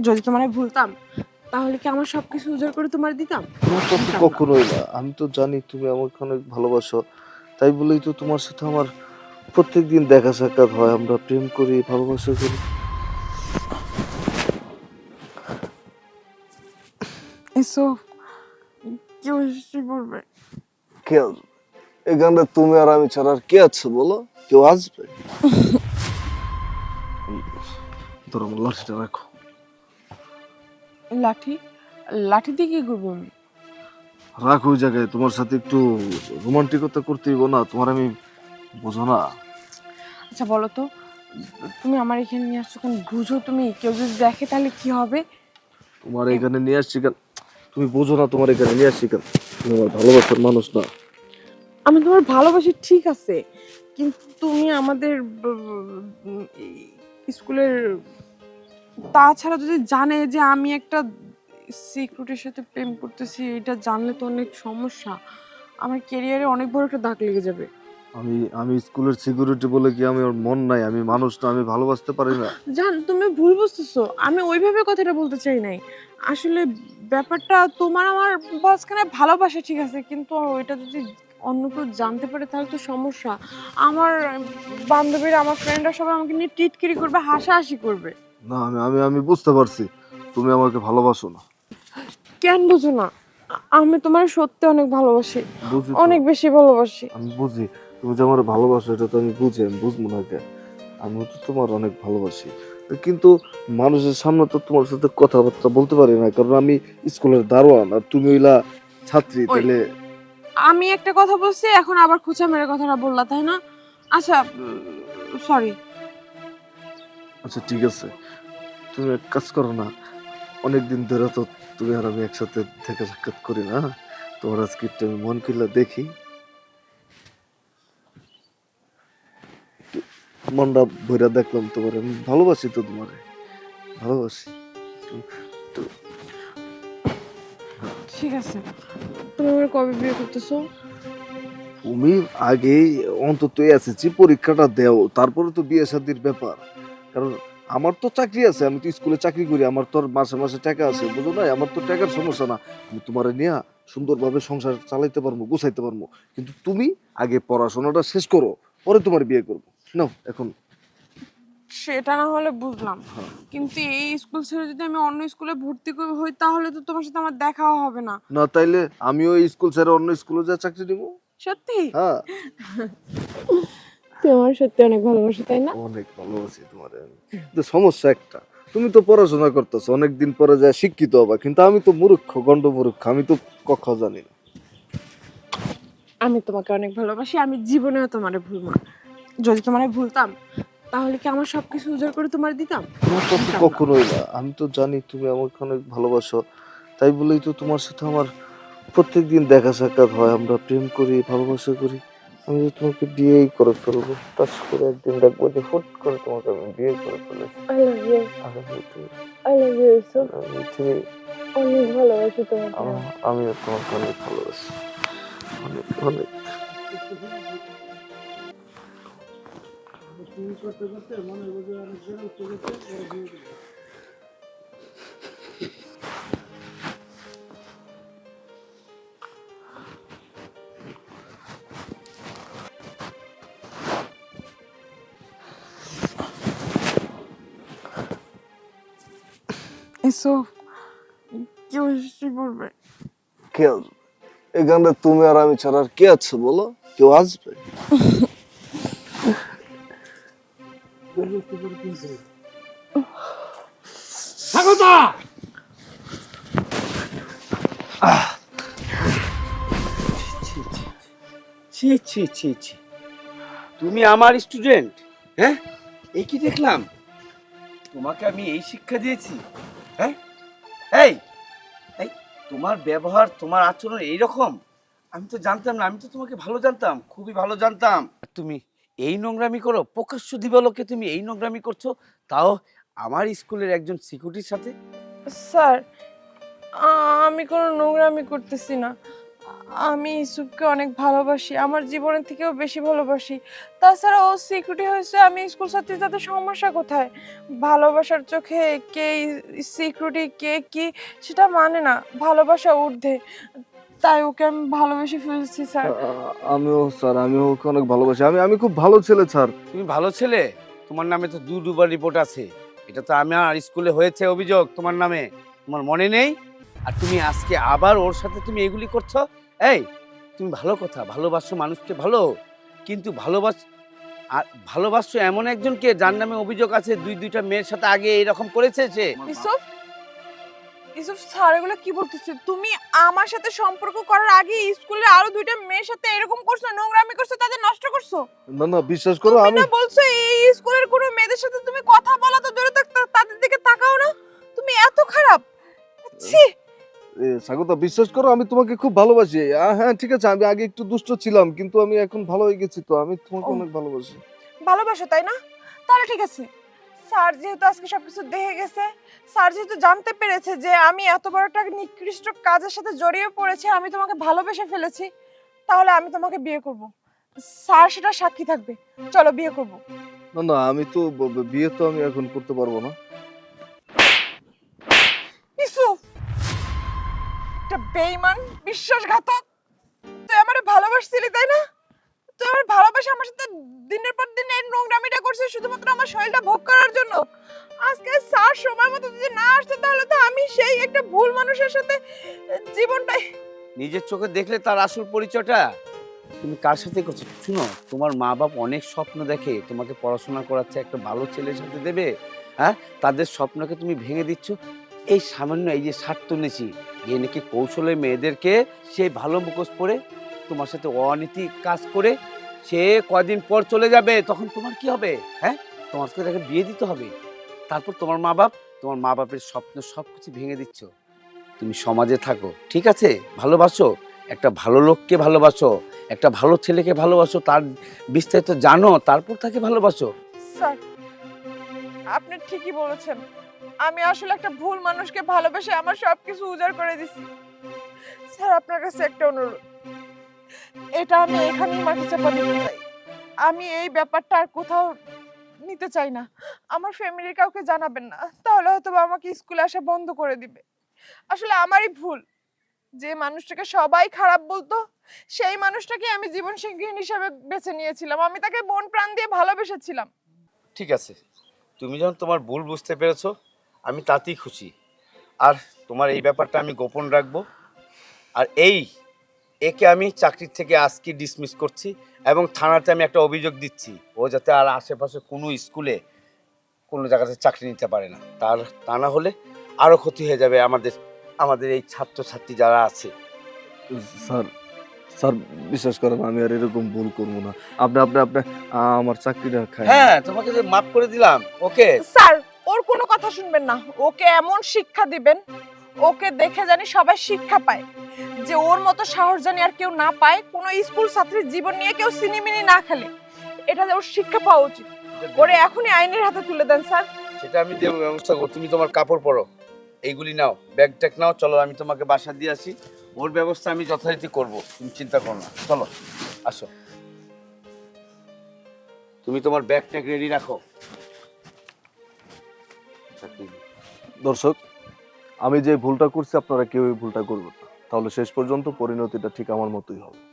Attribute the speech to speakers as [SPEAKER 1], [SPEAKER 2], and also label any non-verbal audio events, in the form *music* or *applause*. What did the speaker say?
[SPEAKER 1] যদি তোমার ভুলতাম তাহলে কি আমার সবকিছু উজাড় করে তোমার দিতাম?
[SPEAKER 2] তোমার কখনোই না। আমি তো জানি তুমি আমাকে অনেক ভালোবাসো। তাই বলেই তো তোমার সাথে আমার প্রত্যেকদিন দেখা সাক্ষাৎ হয়। আমরা প্রেম করি ভালোবাসা করি।
[SPEAKER 1] এসো কেউ এসে পড়বে।
[SPEAKER 2] কে আসবে? এখানে তুমি আর আমি ছাড়া আর কে আছে বলো? কেউ আসবে? *laughs* ধরো আমার লাঠিটা রাখো।
[SPEAKER 1] লাঠি লাঠি দিয়ে কি করব আমি?
[SPEAKER 2] রাখো ওই জায়গায় তোমার সাথে একটু রোমান্টিকতা করতে হইব না তোমার আমি বোঝো না।
[SPEAKER 1] আচ্ছা বলো তো তুমি আমার এখানে নিয়ে আসছো কেন? বুঝো তুমি কেউ যদি দেখে তাহলে কি হবে?
[SPEAKER 2] তোমার এখানে নিয়ে আসছি কেন? তুমি বোঝো না তোমার এখানে নিয়ে আসছি কেন? তুমি আমার ভালোবাসার মানুষ না।
[SPEAKER 1] আমি তোমার ভালোবাসি ঠিক আছে কিন্তু তুমি আমাদের স্কুলের তাছাড়া যদি জানে যে আমি একটা সিকিউরিটির সাথে প্রেম করতেছি এটা জানলে তো অনেক সমস্যা। আমার ক্যারিয়ারে অনেক বড় একটা দাগ লেগে যাবে।
[SPEAKER 2] আমি আমি স্কুলের সিকিউরিটি বলে কি আমি ওর মন নাই? আমি মানুষ না আমি ভালোবাসতে পারি না।
[SPEAKER 1] জান তুমি ভুল বুঝতেছো। আমি ওইভাবে কথাটা বলতে চাই নাই। আসলে ব্যাপারটা তোমার আমার মাঝখানে ভালোবাসা ঠিক আছে কিন্তু ওইটা যদি অন্য কেউ জানতে পারে তাহলে তো সমস্যা। আমার বান্ধবীরা আমার ফ্রেন্ডরা সবাই আমাকে নিয়ে টিটকিরি করবে হাসাহাসি করবে।
[SPEAKER 2] না আমি আমি আমি বুঝতে পারছি। তুমি আমাকে ভালোবাসো না।
[SPEAKER 1] কেন বুঝো না? আমি তোমার সত্যি অনেক ভালোবাসি।
[SPEAKER 2] বুঝি তো।
[SPEAKER 1] অনেক বেশি ভালোবাসি।
[SPEAKER 2] আমি বুঝি। তুমি যে আমার ভালোবাসো এটা তো আমি বুঝি আমি বুঝব না কে আমিও তো তোমার অনেক ভালোবাসি। কিন্তু মানুষের সামনে তো তোমার সাথে কথাবার্তা বলতে পারি না কারণ আমি স্কুলের দারোয়ান আর তুমি হইলা ছাত্রী
[SPEAKER 1] ওই।
[SPEAKER 2] তাহলে
[SPEAKER 1] আমি একটা কথা বলছি এখন আবার খুচা মেরে কথাটা বললা তাই না? আচ্ছা সরি
[SPEAKER 2] আচ্ছা ঠিক আছে। তুমি এক কাজ করো না। অনেকদিন ধরে তো তুমি আর আমি একসাথে দেখা সাক্ষাৎ করি না। তোমার আজকে একটু আমি মন কিল্লা দেখি। মনটা ভৈরা দেখলাম তোমার। আমি ভালোবাসি তো তোমারে। ভালোবাসি।
[SPEAKER 1] ঠিক আছে। তুমি আমার কবে বিয়ে করতেছো?
[SPEAKER 2] তুমি আগে অন্তত এসেছি পরীক্ষাটা দেও। তারপরে তো বিয়ে শাদির ব্যাপার। কারণ আমার তো চাকরি আছে আমি তো স্কুলে চাকরি করি আমার তো মাসে মাসে টাকা আছে বুঝো না আমার তো টাকার সমস্যা না। আমি তোমার নিয়ে সুন্দরভাবে সংসার চালাইতে পারব গোছাইতে পারব। কিন্তু তুমি আগে পড়াশোনাটা শেষ করো পরে তোমার বিয়ে করব। নাও এখন।
[SPEAKER 1] সেটা না হলে বুঝলাম।
[SPEAKER 2] হ্যাঁ।
[SPEAKER 1] কিন্তু এই স্কুল ছেড়ে যদি আমি অন্য স্কুলে ভর্তি করি হই তাহলে তো তোমার সাথে আমার দেখাও হবে না।
[SPEAKER 2] না তাইলে আমিও এই স্কুল ছেড়ে অন্য স্কুলে যা চাকরি নিবো
[SPEAKER 1] সত্যি?
[SPEAKER 2] হ্যাঁ। *laughs*
[SPEAKER 1] তোমার সত্যি অনেক ভালোবাসি তাই না?
[SPEAKER 2] অনেক ভালোবাসি তোমার আমি। কিন্তু সমস্যা একটা তুমি তো পড়াশোনা করতেছো অনেকদিন পরে যা শিক্ষিত হবা কিন্তু আমি তো মূর্খ গন্ড মূর্খ আমি তো কক্ষ জানি না।
[SPEAKER 1] আমি তোমাকে অনেক ভালোবাসি আমি জীবনেও তোমারে ভুলবো না যদি তোমারে ভুলতাম তাহলে কি আমার সবকিছু উজাড় করে তোমার দিতাম?
[SPEAKER 2] তোমার তো কখনোই না। আমি তো জানি তুমি আমাকে অনেক ভালোবাসো তাই বলেই তো তোমার সাথে আমার প্রত্যেকদিন দেখা সাক্ষাৎ হয়। আমরা প্রেম করি ভালোবাসা করি। আমি তো তোমাকে বিয়েই করে ফেলব তাস করে একদিন দেখব যে হুট করে তোমাকে আমি বিয়ে করে ফেলেছি।
[SPEAKER 1] আই লাভ ইউ
[SPEAKER 2] আমি তুমি
[SPEAKER 1] আই লাভ ইউ সো
[SPEAKER 2] আমি তুমি
[SPEAKER 1] অনেক ভালোবাসি তোমাকে।
[SPEAKER 2] আমিও তোমাকে অনেক ভালোবাসি। অনেক অনেক।
[SPEAKER 1] এসো কেউ এসে পড়বে
[SPEAKER 2] কে আসবে এখানে তুমি আর আমি ছাড়া আর কে আছে বলো? কেউ আসবে?
[SPEAKER 3] স্বাগতা ছি ছি ছি ছি তুমি আমার স্টুডেন্ট হ্যাঁ? এই কি দেখলাম? তোমাকে আমি এই শিক্ষা দিয়েছি। হ্যাঁ এই এই তোমার ব্যবহার তোমার আচরণ এইরকম? আমি তো জানতাম না আমি তো তোমাকে ভালো জানতাম খুবই ভালো জানতাম। তুমি এই নোংরামি করো প্রকাশ্য দিবালোকে তুমি এই নোংরামি করছ তাও আমার স্কুলের একজন সিকিউরিটির সাথে?
[SPEAKER 1] স্যার আমি কোনো নোংরামি করতেছি না। আমি ইসুফকে অনেক ভালোবাসি আমার জীবনের থেকেও বেশি ভালোবাসি। তাছাড়া ও সিকিউরিটি হয়েছে আমি স্কুল ছাত্রী তাদের সমস্যা কোথায়? ভালোবাসার চোখে কে সিকিউরিটি কে কি সেটা মানে না ভালোবাসা ঊর্ধ্বে। তাই ওকে আমি ভালোবেসে ফেলছি স্যার।
[SPEAKER 2] আমিও স্যার আমিও ওকে অনেক ভালোবাসি। আমি আমি খুব ভালো ছেলে স্যার।
[SPEAKER 3] তুমি ভালো ছেলে? তোমার নামে তো দু দুবার রিপোর্ট আছে। এটা তো আমার স্কুলে হয়েছে অভিযোগ তোমার নামে। তোমার মনে নেই? আর তুমি আজকে আবার ওর সাথে তুমি এগুলি করছ? এই তুমি ভালো কথা ভালোবাসো মানুষকে ভালো কিন্তু ভালোবাস আর ভালোবাসছো এমন একজনকে যার নামে অভিযোগ আছে দুই দুইটা মেয়ের সাথে আগে এরকম করেছে সে?
[SPEAKER 1] ইসুফ ইসুফ স্যার এগুলো কি বলতেছে? তুমি আমার সাথে সম্পর্ক করার আগে স্কুলে আরও দুইটা মেয়ের সাথে এরকম করছ নোংরামি করছ তাদের নষ্ট করছ?
[SPEAKER 2] না না বিশ্বাস করো আমি
[SPEAKER 1] না বলছো এই স্কুলের কোনো মেয়েদের সাথে তুমি কথা বলা তো দূরে থাক তাদের দিকে তাকাও না? তুমি এত খারাপ। ছি
[SPEAKER 2] স্বাগতা বিশ্বাস করো আমি তোমাকে খুব ভালোবাসি। হ্যাঁ ঠিক আছে আমি আগে একটু দুষ্ট ছিলাম কিন্তু আমি এখন ভালো হয়ে গেছি তো আমি তোমাকে অনেক ভালোবাসি।
[SPEAKER 1] ভালোবাসো তাই না? তাহলে ঠিক আছে। স্যার যেহেতু আজকে সবকিছু দেখে গেছে স্যার যেহেতু জানতে পেরেছে যে আমি এত বড় একটা নিকৃষ্ট কাজের সাথে জড়িয়ে পড়েছি আমি তোমাকে ভালোবেসে ফেলেছি তাহলে আমি তোমাকে বিয়ে করব। স্যার সেটা সাক্ষী থাকবে। চলো বিয়ে করব।
[SPEAKER 2] না না আমি তো বিয়ে তো আমি এখন করতে পারব না।
[SPEAKER 1] বেইমান, বিশ্বাসঘাতক। তুই আমারে ভালোবাসছিলি, তাই না? তুই আমার ভালোবাসা, আমার সাথে দিনের পর দিন এই নোংরামিটা করছিস শুধুমাত্র আমার শরীরটা ভোগ করার জন্য। আজকে স্যার সময় মতো যদি না আসতো, তাহলে তো আমি সেই একটা ভুল মানুষের সাথে জীবনটাই
[SPEAKER 3] নিজের চোখে দেখলে তার আসল পরিচয়টা? তুমি কার সাথে করছ? শুনো, তোমার মা বাপ অনেক স্বপ্ন দেখে তোমাকে পড়াশোনা করাচ্ছে, একটা ভালো ছেলের সাথে দেবে হ্যাঁ? তাদের স্বপ্নকে তুমি ভেঙে দিচ্ছ। এই সামান্য এই যে স্বার্থ নেছি যে নাকি কৌশলে মেয়েদেরকে সে ভালো মুখোশ পরে তোমার সাথে অনীতি কাজ করে সে কদিন পর চলে যাবে, তখন তোমার কি হবে? হ্যাঁ? তোমার সাথে তাকে বিয়ে দিতে হবে। তারপর তোমার মা বাপ তোমার মা বাপের স্বপ্ন সব কিছু ভেঙে দিচ্ছ। তুমি সমাজে থাকো, ঠিক আছে? ভালোবাসো, একটা ভালো লোককে ভালোবাসো, একটা ভালো ছেলেকে ভালোবাসো, তার বিস্তারিত জানো, তারপর তাকে ভালোবাসো।
[SPEAKER 1] স্যার, আপনি ঠিকই বলেছেন। আমি আসলে একটা ভুল মানুষকে ভালোবেসে আমার সবকিছু উজাড় করে দিছি। স্যার, আপনার কাছে একটা অনুরোধ। এটা আমি এখানেই মাটি চাপা দিতে চাই। আমি এই ব্যাপারটা আর কোথাও নিতে চাই না। আমার ফ্যামিলির কাউকে জানাবেন না। তাহলে হয়তো আমাকে স্কুলে আসা বন্ধ করে দিবে। আসলে আমারই ভুল। যে মানুষটাকে সবাই খারাপ বলতো, সেই মানুষটাকে আমি জীবন সঙ্গী হিসেবে বেছে নিয়েছিলাম। আমি তাকে মন প্রাণ দিয়ে ভালোবেসেছিলাম।
[SPEAKER 3] ঠিক আছে। তুমি যখন তোমার ভুল বুঝতে পেরেছ আমি তাতেই খুশি। আর তোমার এই ব্যাপারটা আমি গোপন রাখব। আর এই একে আমি চাকরির থেকে আজকে ডিসমিস করছি এবং থানাতে আমি একটা অভিযোগ দিচ্ছি। ও যাতে আর আশেপাশে কোনো স্কুলে কোনো জায়গাতে চাকরি নিতে পারে না। তার তা না হলে আরও ক্ষতি হয়ে যাবে আমাদের আমাদের এই ছাত্রছাত্রী যারা আছে।
[SPEAKER 2] স্যার স্যার বিশ্বাস করেন আমি আর এরকম ভুল করব না। আপনি আপনি আপনি আমার চাকরিটা খাই
[SPEAKER 3] হ্যাঁ তোমাকে যে মাফ করে দিলাম। ওকে।
[SPEAKER 1] স্যার ওর কোনো কথা শুনবেন না। ওকে এমন শিক্ষা দিবেন, ওকে দেখে জানি সবাই শিক্ষা পায়। যে ওর মতো সাহস জানি আর কেউ না পায়, কোনো স্কুল ছাত্রীর জীবন নিয়ে কেউ সিনেমিনি না খেলে। এটা ওর শিক্ষা পাওয়া উচিত। ওরে এখনই আইনের হাতে তুলে দেন, স্যার।
[SPEAKER 3] সেটা আমি দেবো, ব্যবস্থা করো তুমি তোমার কাপড় পরো, এইগুলি নাও, ব্যাগ ট্যাগ নাও, চলো আমি তোমাকে বাসা দিয়ে আসি। ওর ব্যবস্থা আমি যথারীতি করব, তুমি চিন্তা করো না। চলো, আসো। তুমি তোমার ব্যাগ ট্যাগ রেডি রাখো।
[SPEAKER 2] দর্শক, আমি যে ভুলটা করছি আপনারা কেউ ভুলটা করবেন তাহলে শেষ পর্যন্ত পরিণতিটা ঠিক আমার মতোই হবে।